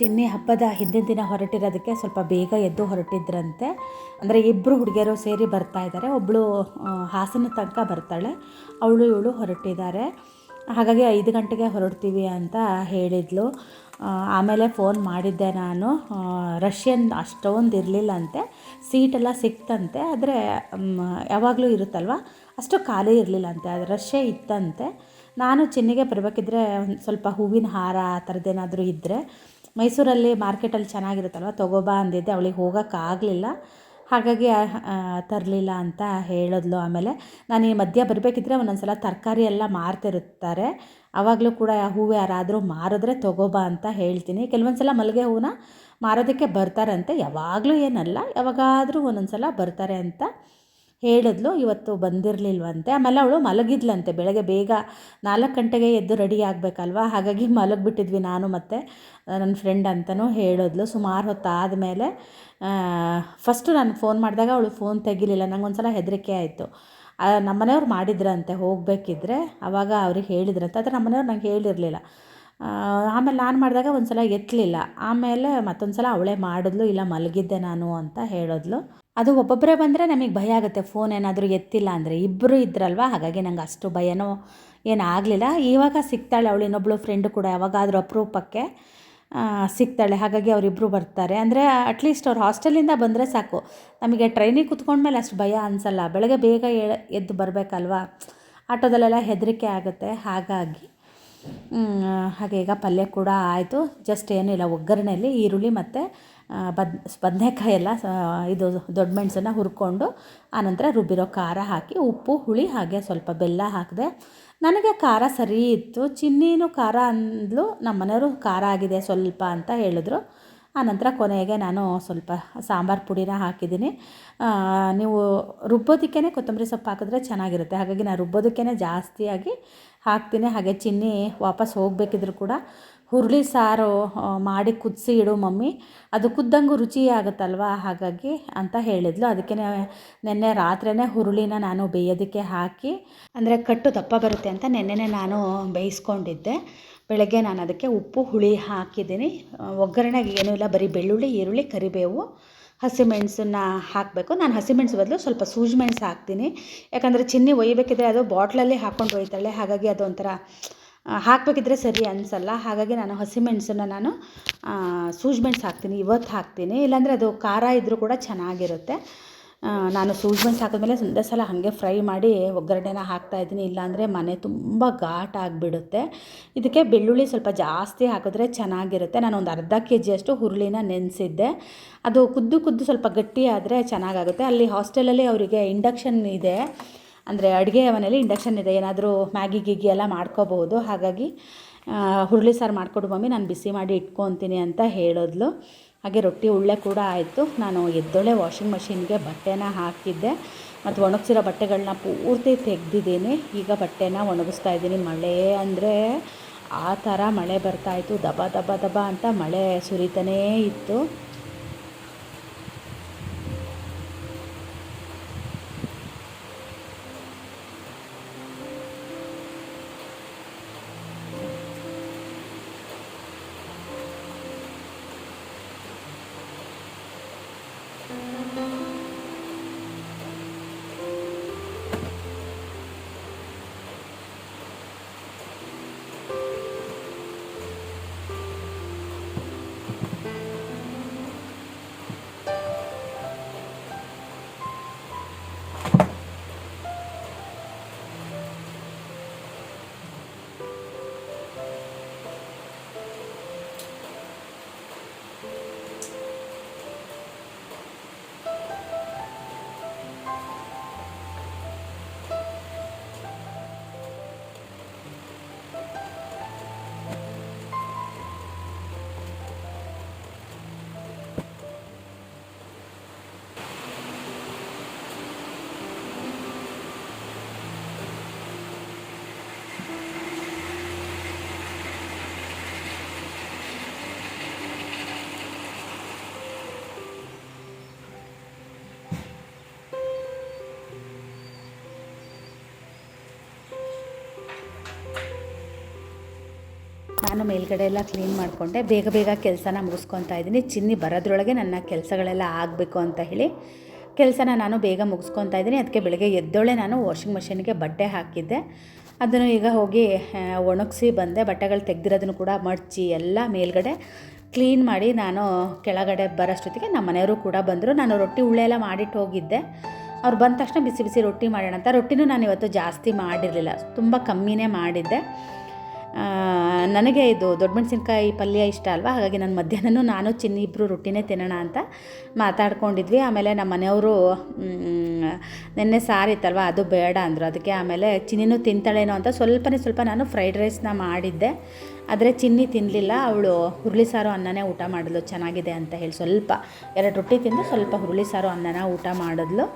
ಚಿನ್ನಿ ಹಬ್ಬದ ಹಿಂದಿನ ದಿನ ಹೊರಟಿರೋದಕ್ಕೆ ಸ್ವಲ್ಪ ಬೇಗ ಎದ್ದು ಹೊರಟಿದ್ರಂತೆ. ಅಂದರೆ ಇಬ್ಬರು ಹುಡುಗಿಯರು ಸೇರಿ ಬರ್ತಾ ಇದ್ದಾರೆ. ಒಬ್ಬಳು ಹಾಸನ ತನಕ ಬರ್ತಾಳೆ. ಅವಳು ಇವಳು ಹೊರಟಿದ್ದಾರೆ. ಹಾಗಾಗಿ ಐದು ಗಂಟೆಗೆ ಹೊರಡ್ತೀವಿ ಅಂತ ಹೇಳಿದ್ಲು. ಆಮೇಲೆ ಫೋನ್ ಮಾಡಿದ್ದೆ ನಾನು. ರಷ್ಯನ್ ಅಷ್ಟೊಂದು ಇರಲಿಲ್ಲ ಅಂತೆ ಸೀಟೆಲ್ಲ ಸಿಕ್ತಂತೆ. ಆದರೆ ಯಾವಾಗಲೂ ಇರುತ್ತಲ್ವ? ಅಷ್ಟು ಖಾಲಿ ಇರಲಿಲ್ಲ ಅಂತೆ ಅದು ರಷ್ಯ ಇತ್ತಂತೆ. ನಾನು ಚಿನ್ನಿಗೆ ಬರಬೇಕಿದ್ರೆ ಒಂದು ಸ್ವಲ್ಪ ಹೂವಿನ ಹಾರ ಆ ಥರದ್ದೇನಾದರೂ ಇದ್ದರೆ ಮೈಸೂರಲ್ಲಿ ಮಾರ್ಕೆಟಲ್ಲಿ ಚೆನ್ನಾಗಿರುತ್ತಲ್ವ? ತೊಗೋಬಾ ಅಂದಿದ್ದೆ. ಅವಳಿಗೆ ಹೋಗೋಕ್ಕಾಗಲಿಲ್ಲ ಹಾಗಾಗಿ ತರಲಿಲ್ಲ ಅಂತ ಹೇಳಿದ್ಲು. ಆಮೇಲೆ ನಾನು ಈ ಮಧ್ಯ ಬರಬೇಕಿದ್ರೆ ಒಂದೊಂದು ಸಲ ತರಕಾರಿ ಎಲ್ಲ ಮಾರ್ತಿರುತ್ತಾರೆ. ಆವಾಗಲೂ ಕೂಡ ಹೂವು ಯಾರಾದರೂ ಮಾರಿದ್ರೆ ತೊಗೋಬಾ ಅಂತ ಹೇಳ್ತೀನಿ. ಕೆಲವೊಂದು ಸಲ ಮಲ್ಲಿಗೆ ಹೂವನ್ನ ಮಾರೋದಕ್ಕೆ ಬರ್ತಾರಂತೆ. ಯಾವಾಗಲೂ ಏನಲ್ಲ, ಯಾವಾಗಾದರೂ ಒಂದೊಂದು ಸಲ ಬರ್ತಾರೆ ಅಂತ ಹೇಳಿದ್ಲು, ಇವತ್ತು ಬಂದಿರಲಿಲ್ವಂತೆ. ಆಮೇಲೆ ಅವಳು ಮಲಗಿದ್ಲಂತೆ, ಬೆಳಗ್ಗೆ ಬೇಗ ನಾಲ್ಕು ಗಂಟೆಗೆ ಎದ್ದು ರೆಡಿ ಆಗಬೇಕಲ್ವಾ? ಹಾಗಾಗಿ ಮಲಗಿಬಿಟ್ಟಿದ್ವಿ ನಾನು ಮತ್ತು ನನ್ನ ಫ್ರೆಂಡ್ ಅಂತಲೂ ಹೇಳಿದ್ಲು. ಸುಮಾರು ಹೊತ್ತು ಆದಮೇಲೆ ಫಸ್ಟು ನಾನು ಫೋನ್ ಮಾಡಿದಾಗ ಅವಳು ಫೋನ್ ತೆಗಿಲಿಲ್ಲ, ನಂಗೆ ಸಲ ಹೆದರಿಕೆ ಆಯಿತು. ನಮ್ಮನೆಯವ್ರು ಮಾಡಿದ್ರಂತೆ, ಹೋಗಬೇಕಿದ್ರೆ ಆವಾಗ ಅವ್ರಿಗೆ ಹೇಳಿದ್ರಂತೆ, ಆದರೆ ನಮ್ಮನೆಯವ್ರು ನಂಗೆ ಹೇಳಿರಲಿಲ್ಲ. ಆಮೇಲೆ ನಾನು ಮಾಡಿದಾಗ ಒಂದು ಸಲ ಎತ್ತಲಿಲ್ಲ ಆಮೇಲೆ ಮತ್ತೊಂದು ಸಲ ಅವಳೇ ಮಾಡಿದ್ಲು, ಇಲ್ಲ ಮಲಗಿದ್ದೆ ನಾನು ಅಂತ ಹೇಳಿದ್ಲು. ಅದು ಒಬ್ಬೊಬ್ಬರೇ ಬಂದರೆ ನಮಗೆ ಭಯ ಆಗುತ್ತೆ ಫೋನ್ ಏನಾದರೂ ಎತ್ತಿಲ್ಲ ಅಂದರೆ. ಇಬ್ಬರು ಇದ್ರಲ್ವ? ಹಾಗಾಗಿ ನಂಗೆ ಅಷ್ಟು ಭಯನೂ ಏನಾಗಲಿಲ್ಲ ಇವಾಗ ಸಿಗ್ತಾಳೆ ಅವಳು ಇನ್ನೊಬ್ಬಳು ಫ್ರೆಂಡ್ ಕೂಡ, ಯಾವಾಗಾದರೂ ಅಪರೂಪಕ್ಕೆ ಸಿಗ್ತಾಳೆ. ಹಾಗಾಗಿ ಅವರಿಬ್ಬರು ಬರ್ತಾರೆ. ಅಂದರೆ ಅಟ್ಲೀಸ್ಟ್ ಅವ್ರು ಹಾಸ್ಟೆಲಿಂದ ಬಂದರೆ ಸಾಕು. ನಮಗೆ ಟ್ರೈನಿಗೆ ಕುತ್ಕೊಂಡ್ಮೇಲೆ ಅಷ್ಟು ಭಯ ಅನಿಸಲ್ಲ. ಬೆಳಗ್ಗೆ ಬೇಗ ಎದ್ದು ಬರಬೇಕಲ್ವಾ? ಆಟೋದಲ್ಲೆಲ್ಲ ಹೆದರಿಕೆ ಆಗುತ್ತೆ. ಹಾಗಾಗಿ ಹಾಗೆ ಈಗ ಪಲ್ಯ ಕೂಡ ಆಯಿತು. ಜಸ್ಟ್ ಏನೂ ಇಲ್ಲ, ಒಗ್ಗರಣೆಯಲ್ಲಿ ಈರುಳ್ಳಿ ಮತ್ತು ಬದ್, ಬದನೆಕಾಯಿ ಎಲ್ಲ ಇದು ದೊಡ್ಡ ಮೆಣಸನ್ನು ಹುರ್ಕೊಂಡು, ಆನಂತರ ರುಬ್ಬಿರೋ ಖಾರ ಹಾಕಿ, ಉಪ್ಪು, ಹುಳಿ ಹಾಗೆ ಸ್ವಲ್ಪ ಬೆಲ್ಲ ಹಾಕಿದೆ. ನನಗೆ ಖಾರ ಸರಿ ಇತ್ತು. ಚಿನ್ನಿನೂ ಖಾರ ಅಂದಲು ನಮ್ಮ ಮನೆಯವರು ಖಾರ ಆಗಿದೆ ಸ್ವಲ್ಪ ಅಂತ ಹೇಳಿದ್ರು. ಆನಂತರ ಕೊನೆಗೆ ನಾನು ಸ್ವಲ್ಪ ಸಾಂಬಾರು ಪುಡಿನ ಹಾಕಿದ್ದೀನಿ. ನೀವು ರುಬ್ಬೋದಕ್ಕೇ ಕೊತ್ತಂಬರಿ ಸೊಪ್ಪು ಹಾಕಿದ್ರೆ ಚೆನ್ನಾಗಿರುತ್ತೆ. ಹಾಗಾಗಿ ನಾನು ರುಬ್ಬೋದಕ್ಕೇ ಜಾಸ್ತಿಯಾಗಿ ಹಾಕ್ತೀನಿ. ಹಾಗೆ ಚಿನ್ನಿ ವಾಪಸ್ ಹೋಗಬೇಕಿದ್ರು ಕೂಡ ಹುರುಳಿ ಸಾರು ಮಾಡಿ ಕುದಿಸಿ ಇಡು ಮಮ್ಮಿ. ಅದು ಕುದ್ದಂಗೂ ರುಚಿ ಆಗುತ್ತಲ್ವ? ಹಾಗಾಗಿ ಅಂತ ಹೇಳಿದ್ಲು. ಅದಕ್ಕೆ ನಿನ್ನೆ ರಾತ್ರಿನೇ ಹುರುಳಿನ ನಾನು ಬೇಯೋದಕ್ಕೆ ಹಾಕಿ, ಅಂದರೆ ಕಟ್ಟು ದಪ್ಪ ಬರುತ್ತೆ ಅಂತ ನೆನ್ನೆನೇ ನಾನು ಬೇಯಿಸ್ಕೊಂಡಿದ್ದೆ. ಬೆಳಗ್ಗೆ ನಾನು ಅದಕ್ಕೆ ಉಪ್ಪು, ಹುಳಿ ಹಾಕಿದ್ದೀನಿ. ಒಗ್ಗರಣೆಗೆ ಏನೂ ಇಲ್ಲ, ಬರೀ ಬೆಳ್ಳುಳ್ಳಿ, ಈರುಳ್ಳಿ, ಕರಿಬೇವು ಹಸಿಮೆಣಸನ್ನ ಹಾಕಬೇಕು. ನಾನು ಹಸಿಮೆಣಸು ಬದಲು ಸ್ವಲ್ಪ ಸೂಜಿ ಮೆಣಸು ಹಾಕ್ತೀನಿ. ಯಾಕಂದರೆ ಚಿನ್ನಿ ಒಯ್ಯಬೇಕಿದ್ರೆ ಅದು ಬಾಟ್ಲಲ್ಲಿ ಹಾಕ್ಕೊಂಡು ಒಯ್ತಾಳೆ. ಹಾಗಾಗಿ ಅದು ಒಂಥರ ಹಾಕಬೇಕಿದ್ರೆ ಸರಿ ಅನಿಸಲ್ಲ. ಹಾಗಾಗಿ ನಾನು ಹಸಿಮೆಣಸನ್ನು ನಾನು ಸೂಜಿ ಮೆಣಸು ಹಾಕ್ತೀನಿ, ಇವತ್ತು ಹಾಕ್ತೀನಿ. ಇಲ್ಲಾಂದರೆ ಅದು ಖಾರ ಇದ್ದರೂ ಕೂಡ ಚೆನ್ನಾಗಿರುತ್ತೆ. ನಾನು ಸೂಜಿ ಹಾಕಿದ್ಮೇಲೆ ಒಂದೇ ಸಲ ಹಾಗೆ ಫ್ರೈ ಮಾಡಿ ಒಗ್ಗರಣೆನ ಹಾಕ್ತಾಯಿದ್ದೀನಿ ಇಲ್ಲಾಂದರೆ ಮನೆ ತುಂಬ ಘಾಟ್ ಆಗಿಬಿಡುತ್ತೆ. ಇದಕ್ಕೆ ಬೆಳ್ಳುಳ್ಳಿ ಸ್ವಲ್ಪ ಜಾಸ್ತಿ ಹಾಕಿದ್ರೆ ಚೆನ್ನಾಗಿರುತ್ತೆ. ನಾನು ಒಂದು ಅರ್ಧ ಕೆ ಜಿಯಷ್ಟು ಹುರುಳಿನ ನೆನೆಸಿದ್ದೆ. ಅದು ಕುದ್ದು ಕುದ್ದು ಸ್ವಲ್ಪ ಗಟ್ಟಿ ಆದರೆ ಚೆನ್ನಾಗಾಗುತ್ತೆ. ಅಲ್ಲಿ ಹಾಸ್ಟೆಲಲ್ಲಿ ಅವರಿಗೆ ಇಂಡಕ್ಷನ್ ಇದೆ. ಅಂದರೆ ಅಡುಗೆ ಮನೇಲಿ ಇಂಡಕ್ಷನ್ ಇದೆ. ಏನಾದರೂ ಮ್ಯಾಗಿ ಗಿಗಿ ಎಲ್ಲ ಮಾಡ್ಕೋಬಹುದು ಹಾಗಾಗಿ ಹುರುಳಿ ಸಾರು ಮಾಡಿಕೊಡು ಮಮ್ಮಿ. ನಾನು ಬಿಸಿ ಮಾಡಿ ಇಟ್ಕೊತೀನಿ ಅಂತ ಹೇಳಿದ್ಲು. ಹಾಗೆ ರೊಟ್ಟಿ ಉಳ್ಳೆ ಕೂಡ ಆಯಿತು. ನಾನು ಎದ್ದೊಳೆ ವಾಷಿಂಗ್ ಮಷಿನ್ಗೆ ಬಟ್ಟೆನ ಹಾಕಿದ್ದೆ. ಮತ್ತು ಒಣಗಿಸಿರೋ ಬಟ್ಟೆಗಳನ್ನ ಪೂರ್ತಿ ತೆಗೆದಿದ್ದೀನಿ. ಈಗ ಬಟ್ಟೆನ ಒಣಗಿಸ್ತಾ ಇದ್ದೀನಿ. ಮಳೆ ಅಂದರೆ ಆ ಥರ ಮಳೆ ಬರ್ತಾಯಿತ್ತು ದಬ ದಬ ದಬ ಅಂತ ಮಳೆ ಸುರಿತಾನೇ ಇತ್ತು. ನಾನು ಮೇಲ್ಗಡೆ ಎಲ್ಲ ಕ್ಲೀನ್ ಮಾಡಿಕೊಂಡೆ, ಬೇಗ ಬೇಗ ಕೆಲಸನ ಮುಗಿಸ್ಕೊತಾ ಇದ್ದೀನಿ. ಚಿನ್ನಿ ಬರೋದ್ರೊಳಗೆ ನನ್ನ ಕೆಲಸಗಳೆಲ್ಲ ಆಗಬೇಕು ಅಂತ ಹೇಳಿ ಕೆಲಸನ ನಾನು ಬೇಗ ಮುಗಿಸ್ಕೊತಾ ಇದ್ದೀನಿ. ಅದಕ್ಕೆ ಬೆಳಗ್ಗೆ ಎದ್ದೊಳೆ ನಾನು ವಾಷಿಂಗ್ ಮಷಿನ್ಗೆ ಬಟ್ಟೆ ಹಾಕಿದ್ದೆ. ಅದನ್ನು ಈಗ ಹೋಗಿ ಒಣಗಿಸಿ ಬಂದೆ. ಬಟ್ಟೆಗಳು ತೆಗೆದಿರೋದನ್ನು ಕೂಡ ಮಡಚಿ ಎಲ್ಲ ಮೇಲ್ಗಡೆ ಕ್ಲೀನ್ ಮಾಡಿ ನಾನು ಕೆಳಗಡೆ ಬರೋಷ್ಟೊತ್ತಿಗೆ ನಮ್ಮ ಮನೆಯವರು ಕೂಡ ಬಂದರು. ನಾನು ರೊಟ್ಟಿ ಉಳ್ಳೆ ಎಲ್ಲ ಮಾಡಿಟ್ಟು ಹೋಗಿದ್ದೆ. ಅವ್ರು ಬಂದ ತಕ್ಷಣ ಬಿಸಿ ಬಿಸಿ ರೊಟ್ಟಿ ಮಾಡೋಣ ಅಂತ ರೊಟ್ಟಿನೂ ನಾನು ಇವತ್ತು ಜಾಸ್ತಿ ಮಾಡಿರಲಿಲ್ಲ. ತುಂಬ ಕಮ್ಮಿನೇ ಮಾಡಿದ್ದೆ. ನನಗೆ ಇದು ದೊಡ್ಡ ಮೆಣಸಿನ್ಕಾಯಿ ಪಲ್ಯ ಇಷ್ಟ ಅಲ್ವಾ? ಹಾಗಾಗಿ ನಾನು ಮಧ್ಯಾಹ್ನನೂ ನಾನು, ಚಿನ್ನಿ ಇಬ್ಬರು ರೊಟ್ಟಿನೇ ತಿನ್ನೋಣ ಅಂತ ಮಾತಾಡ್ಕೊಂಡಿದ್ವಿ. ಆಮೇಲೆ ನಮ್ಮ ಮನೆಯವರು ನಿನ್ನೆ ಸಾರಿತ್ತಲ್ವ ಅದು ಬೇಡ ಅಂದರು. ಅದಕ್ಕೆ ಆಮೇಲೆ ಚಿನ್ನಿನೂ ತಿಂತಾಳೇನೋ ಅಂತ ಸ್ವಲ್ಪನೇ ಸ್ವಲ್ಪ ನಾನು ಫ್ರೈಡ್ ರೈಸ್ನ ಮಾಡಿದ್ದೆ. ಆದರೆ ಚಿನ್ನಿ ತಿನ್ನಲಿಲ್ಲ ಅವಳು ಹುರುಳಿ ಸಾರು ಅನ್ನನೇ ಊಟ ಮಾಡಿದ್ಲು. ಚೆನ್ನಾಗಿದೆ ಅಂತ ಹೇಳಿ ಸ್ವಲ್ಪ ಎರಡು ರೊಟ್ಟಿ ತಿಂದು ಸ್ವಲ್ಪ ಹುರುಳಿ ಸಾರು ಅನ್ನನ ಊಟ ಮಾಡಿದ್ಲು.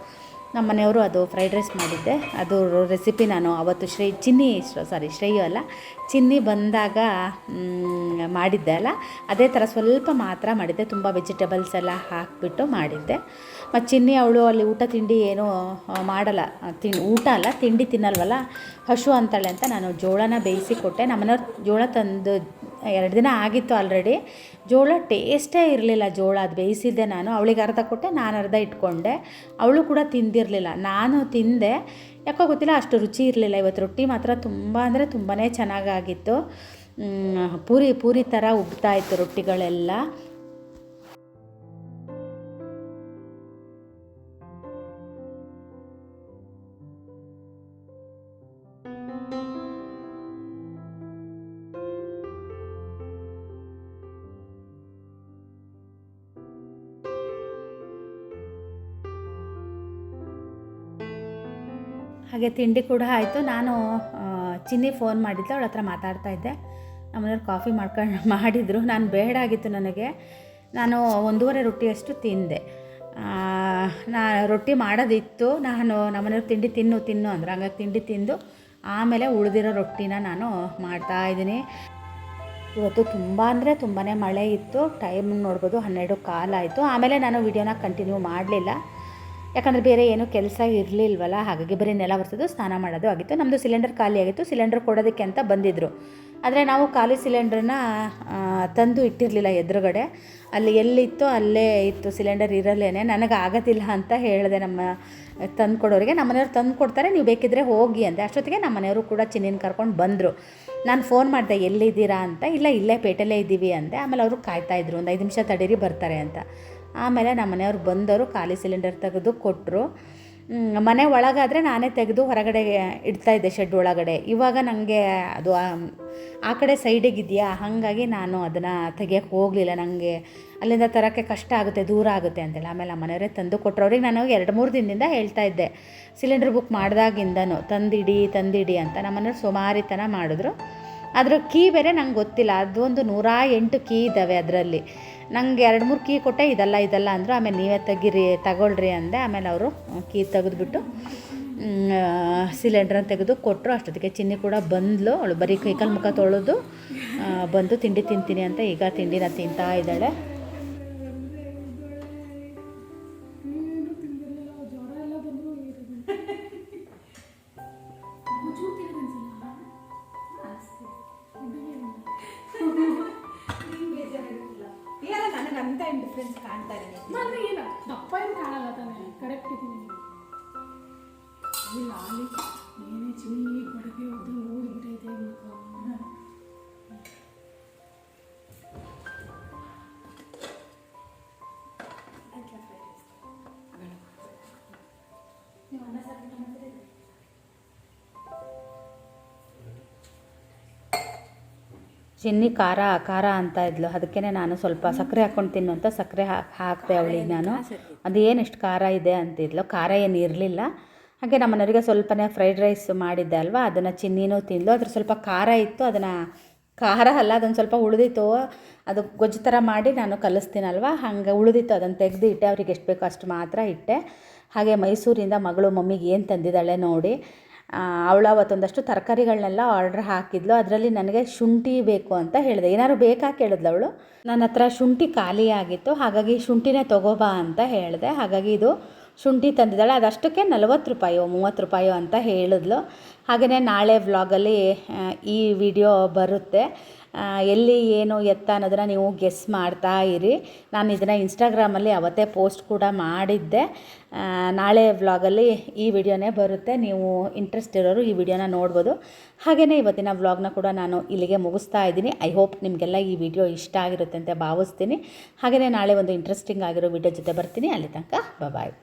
ನಮ್ಮ ಮನೆಯವರು ಅದು ಫ್ರೈಡ್ ರೈಸ್ ಮಾಡಿದ್ದೆ. ಅದು ರೆಸಿಪಿ ನಾನು ಅವತ್ತು ಶ್ರೇ, ಚಿನ್ನಿ ಸಾರಿ ಶ್ರೇಯು ಅಲ್ಲ. ಚಿನ್ನಿ ಬಂದಾಗ ಮಾಡಿದ್ದೆ ಅಲ್ಲ. ಅದೇ ಥರ ಸ್ವಲ್ಪ ಮಾತ್ರ ಮಾಡಿದ್ದೆ. ತುಂಬ ವೆಜಿಟೇಬಲ್ಸ್ ಎಲ್ಲ ಹಾಕಿಬಿಟ್ಟು ಮಾಡಿದ್ದೆ. ಮತ್ತು ಚಿನ್ನಿ ಅವಳು ಅಲ್ಲಿ ಊಟ ತಿಂಡಿ ಏನೂ ಮಾಡಲ್ಲ. ತಿನ್, ಊಟ ಅಲ್ಲ, ತಿಂಡಿ ತಿನ್ನಲ್ವಲ್ಲ. ಹಶು ಅಂತಾಳೆ ಅಂತ ನಾನು ಜೋಳನ ಬೇಯಿಸಿ ಕೊಟ್ಟೆ. ನಮ್ಮನೆಯವ್ರು ಜೋಳ ತಂದು ಎರಡು ದಿನ ಆಗಿತ್ತು ಆಲ್ರೆಡಿ ಜೋಳ ಟೇಸ್ಟೇ ಇರಲಿಲ್ಲ, ಜೋಳ ಅದು ಬೇಯಿಸಿದ್ದೆ ನಾನು. ಅವಳಿಗೆ ಅರ್ಧ ಕೊಟ್ಟೆ, ನಾನು ಅರ್ಧ ಇಟ್ಕೊಂಡೆ. ಅವಳು ಕೂಡ ತಿಂದಿರಲಿಲ್ಲ. ನಾನು ತಿಂದೆ. ಯಾಕೋ ಗೊತ್ತಿಲ್ಲ, ಅಷ್ಟು ರುಚಿ ಇರಲಿಲ್ಲ. ಇವತ್ತು ರೊಟ್ಟಿ ಮಾತ್ರ ತುಂಬ ಅಂದರೆ ತುಂಬಾ ಚೆನ್ನಾಗಾಗಿತ್ತು. ಪೂರಿ ಪೂರಿ ಥರ ಉಬ್ತಾಯಿತ್ತು ರೊಟ್ಟಿಗಳೆಲ್ಲ. ಹಾಗೆ ತಿಂಡಿ ಕೂಡ ಆಯಿತು. ನಾನು ಚಿನ್ನಿ ಫೋನ್ ಮಾಡಿದ್ದೆ ಅವಳ ಹತ್ರ ಮಾತಾಡ್ತಾ ಇದ್ದೆ. ನಮ್ಮನೆಯವ್ರು ಕಾಫಿ ಮಾಡ್ಕೊಂಡು ಮಾಡಿದರು. ನಾನು ಬೇಡ ಆಗಿತ್ತು ನನಗೆ. ನಾನು ಒಂದೂವರೆ ರೊಟ್ಟಿಯಷ್ಟು ತಿಂದೆ. ನಾ, ರೊಟ್ಟಿ ಮಾಡೋದಿತ್ತು. ನಾನು ನಮ್ಮನೆಯವ್ರು ತಿಂಡಿ ತಿನ್ನು ತಿನ್ನು ಅಂದ್ರೆ. ಹಂಗಾಗಿ ತಿಂಡಿ ತಿಂದು ಆಮೇಲೆ ಉಳಿದಿರೋ ರೊಟ್ಟಿನ ನಾನು ಮಾಡ್ತಾ ಇದ್ದೀನಿ. ಇವತ್ತು ತುಂಬ ಅಂದರೆ ತುಂಬಾ ಮಳೆ ಇತ್ತು. ಟೈಮ್ ನೋಡ್ಬೋದು ಹನ್ನೆರಡು ಕಾಲಾಯಿತು. ಆಮೇಲೆ ನಾನು ವಿಡಿಯೋನ ಕಂಟಿನ್ಯೂ ಮಾಡಲಿಲ್ಲ. ಯಾಕಂದರೆ ಬೇರೆ ಏನೂ ಕೆಲಸ ಇರಲಿಲ್ವಲ್ಲ, ಹಾಗಾಗಿ ಬರೀ ನೆಲ ಒರೆಸೋದು, ಸ್ನಾನ ಮಾಡೋದು ಆಗಿತ್ತು. ನಮ್ಮದು ಸಿಲಿಂಡರ್ ಖಾಲಿ ಆಗಿತ್ತು, ಸಿಲಿಂಡರ್ ಕೊಡೋದಕ್ಕೆ ಅಂತ ಬಂದಿದ್ದರು ಆದರೆ ನಾವು ಖಾಲಿ ಸಿಲಿಂಡ್ರನ್ನ ತಂದು ಇಟ್ಟಿರಲಿಲ್ಲ ಎದುರುಗಡೆ. ಅಲ್ಲಿ ಎಲ್ಲಿತ್ತೋ ಅಲ್ಲೇ ಇತ್ತು, ಸಿಲಿಂಡರ್ ಇರಲ್ಲೇನೆ. ನನಗೆ ಆಗೋದಿಲ್ಲ ಅಂತ ಹೇಳಿದೆ ನಮ್ಮ ತಂದು ಕೊಡೋರಿಗೆ ನಮ್ಮ ಮನೆಯವ್ರು ತಂದು ಕೊಡ್ತಾರೆ ನೀವು ಬೇಕಿದ್ರೆ ಹೋಗಿ ಅಂದೆ. ಅಷ್ಟೊತ್ತಿಗೆ ನಮ್ಮ ಮನೆಯವರು ಕೂಡ ಚಿನ್ನಿನ ಕರ್ಕೊಂಡು ಬಂದರು. ನಾನು ಫೋನ್ ಮಾಡಿದೆ, ಎಲ್ಲಿದ್ದೀರಾ ಅಂತ. ಇಲ್ಲ, ಇಲ್ಲೇ ಪೇಟೆಲ್ಲೇ ಇದ್ದೀವಿ ಅಂದೆ. ಆಮೇಲೆ ಅವರು ಕಾಯ್ತಾಯಿದ್ರು ಒಂದು ಐದು ನಿಮಿಷ ತಡೀರಿ ಬರ್ತಾರೆ ಅಂತ. ಆಮೇಲೆ ನಮ್ಮ ಮನೆಯವ್ರು ಬಂದವರು ಖಾಲಿ ಸಿಲಿಂಡರ್ ತೆಗೆದು ಕೊಟ್ಟರು ಮನೆ ಒಳಗಾದರೆ ನಾನೇ ತೆಗೆದು ಹೊರಗಡೆ ಇಡ್ತಾ ಇದ್ದೆ ಶೆಡ್ ಒಳಗಡೆ. ಇವಾಗ ನನಗೆ ಅದು, ಆ ಕಡೆ ಸೈಡಿಗಿದೆಯಾ ಹಾಗಾಗಿ ನಾನು ಅದನ್ನು ತೆಗಿಯೋಕ್ಕೆ ಹೋಗಲಿಲ್ಲ. ನನಗೆ ಅಲ್ಲಿಂದ ತರೋಕ್ಕೆ ಕಷ್ಟ ಆಗುತ್ತೆ, ದೂರ ಆಗುತ್ತೆ ಅಂತೇಳಿ. ಆಮೇಲೆ ಆ ಮನೆಯವರೇ ತಂದು ಕೊಟ್ಟರು ಅವ್ರಿಗೆ ನಾನು ಎರಡು ಮೂರು ದಿನದಿಂದ ಹೇಳ್ತಾ ಇದ್ದೆ. ಸಿಲಿಂಡ್ರ್ ಬುಕ್ ಮಾಡಿದಾಗಿಂದನೂ ತಂದಿಡಿ ತಂದಿಡಿ ಅಂತ. ನಮ್ಮ ಮನೆಯವ್ರು ಸುಮಾರಿತನ ಮಾಡಿದ್ರು. ಅದ್ರ ಕೀ ಬೇರೆ ನಂಗೆ ಗೊತ್ತಿಲ್ಲ. ಅದೊಂದು ನೂರ ಎಂಟು ಕೀ ಇದ್ದಾವೆ ಅದರಲ್ಲಿ. ನಂಗೆ ಎರಡು ಮೂರು ಕೀ ಕೊಟ್ಟೆ, ಇದಲ್ಲ ಇದಲ್ಲ ಅಂದರು, ಆಮೇಲೆ ನೀವೇ ತೆಗೀರಿ, ತಗೊಳ್ರಿ ಅಂದೆ. ಆಮೇಲೆ ಅವರು ಕೀ ತೆಗೆದ್ಬಿಟ್ಟು ಸಿಲಿಂಡ್ರನ್ನ ತೆಗೆದು ಕೊಟ್ಟರು ಅಷ್ಟೊತ್ತಿಗೆ ಚಿನ್ನಿ ಕೂಡ ಬಂದ್ಲು. ಅವಳು ಬರೀ ಕೈಕಲ್ ಮುಖ ತೊಳೆದು ಬಂದು ತಿಂಡಿ ತಿಂತೀನಿ ಅಂತ ಈಗ ತಿಂಡಿನ ತಿಂತಾ ಇದ್ದಾಳೆ. ಚಿನ್ನಿ ಖಾರ ಖಾರ ಅಂತ ಇದ್ಲು. ಅದಕ್ಕೇ ನಾನು ಸ್ವಲ್ಪ ಸಕ್ಕರೆ ಹಾಕ್ಕೊಂಡು ತಿನ್ನು ಅಂತ ಸಕ್ಕರೆ ಹಾಕಿ ಹಾಕಿದೆ ಅವಳಿಗೆ ನಾನು. ಏನು ಇಷ್ಟು ಖಾರ ಇದೆ ಅಂತಿದ್ಲು ಖಾರ ಏನು ಇರಲಿಲ್ಲ. ಹಾಗೆ ನಮ್ಮ ಮನೆಯವರಿಗೆ ಸ್ವಲ್ಪನೇ ಫ್ರೈಡ್ ರೈಸ್ ಮಾಡಿದ್ದೆ ಅಲ್ವಾ? ಅದನ್ನು ಚಿನ್ನಿನೂ ತಿಂದು ಅದ್ರ ಸ್ವಲ್ಪ ಖಾರ ಇತ್ತು. ಅದನ್ನು ಖಾರ ಅಲ್ಲ ಅದೊಂದು ಸ್ವಲ್ಪ ಉಳಿದಿತ್ತು. ಅದು ಗೊಜ್ಜು ಥರ ಮಾಡಿ ನಾನು ಕಲಿಸ್ತೀನಲ್ವ? ಹಾಗೆ ಉಳಿದಿತ್ತು. ಅದನ್ನು ತೆಗೆದು ಇಟ್ಟೆ. ಅವ್ರಿಗೆ ಎಷ್ಟು ಬೇಕೋ ಅಷ್ಟು ಮಾತ್ರ ಇಟ್ಟೆ. ಹಾಗೆ ಮೈಸೂರಿಂದ ಮಗಳು ಮಮ್ಮಿಗೆ ಏನು ತಂದಿದ್ದಾಳೆ ನೋಡಿ. ಅವಳು ಅವತ್ತೊಂದಷ್ಟು ತರಕಾರಿಗಳನ್ನೆಲ್ಲ ಆರ್ಡ್ರ್ ಹಾಕಿದ್ಲು. ಅದರಲ್ಲಿ ನನಗೆ ಶುಂಠಿ ಬೇಕು ಅಂತ ಹೇಳಿದೆ. ಏನಾದ್ರು ಬೇಕಾ ಕೇಳಿದ್ಲು ಅವಳು. ನನ್ನ ಹತ್ರ ಶುಂಠಿ ಖಾಲಿ ಆಗಿತ್ತು. ಹಾಗಾಗಿ ಶುಂಠಿನೇ ತಗೋಬಾ ಅಂತ ಹೇಳಿದೆ. ಹಾಗಾಗಿ ಇದು ಶುಂಠಿ ತಂದಿದ್ದಾಳೆ. ಅದಷ್ಟಕ್ಕೆ ನಲವತ್ತು ರೂಪಾಯೋ, ಮೂವತ್ತು ರೂಪಾಯೋ ಅಂತ ಹೇಳಿದ್ಲು. ಹಾಗೆಯೇ ನಾಳೆ ವ್ಲಾಗಲ್ಲಿ ಈ ವಿಡಿಯೋ ಬರುತ್ತೆ. ಎಲ್ಲಿ ಏನು ಎತ್ತ ಅನ್ನೋದನ್ನು ನೀವು ಗೆಸ್ ಮಾಡ್ತಾ ಇರಿ. ನಾನು ಇದನ್ನು ಇನ್ಸ್ಟಾಗ್ರಾಮಲ್ಲಿ ಅವತ್ತೇ ಪೋಸ್ಟ್ ಕೂಡ ಮಾಡಿದ್ದೆ. ನಾಳೆ ವ್ಲಾಗಲ್ಲಿ ಈ ವಿಡಿಯೋನೇ ಬರುತ್ತೆ. ನೀವು ಇಂಟ್ರೆಸ್ಟ್ ಇರೋರು ಈ ವಿಡಿಯೋನ ನೋಡ್ಬೋದು. ಹಾಗೆಯೇ ಇವತ್ತಿನ ವ್ಲಾಗ್ನ ಕೂಡ ನಾನು ಇಲ್ಲಿಗೆ ಮುಗಿಸ್ತಾ ಇದ್ದೀನಿ. ಐ ಹೋಪ್ ನಿಮಗೆಲ್ಲ ಈ ವಿಡಿಯೋ ಇಷ್ಟ ಆಗಿರುತ್ತೆ ಅಂತ ಭಾವಿಸ್ತೀನಿ. ಹಾಗೆಯೇ ನಾಳೆ ಒಂದು ಇಂಟ್ರೆಸ್ಟಿಂಗ್ ಆಗಿರೋ ವಿಡಿಯೋ ಜೊತೆ ಬರ್ತೀನಿ. ಅಲ್ಲಿ ತನಕ ಬಾಯ್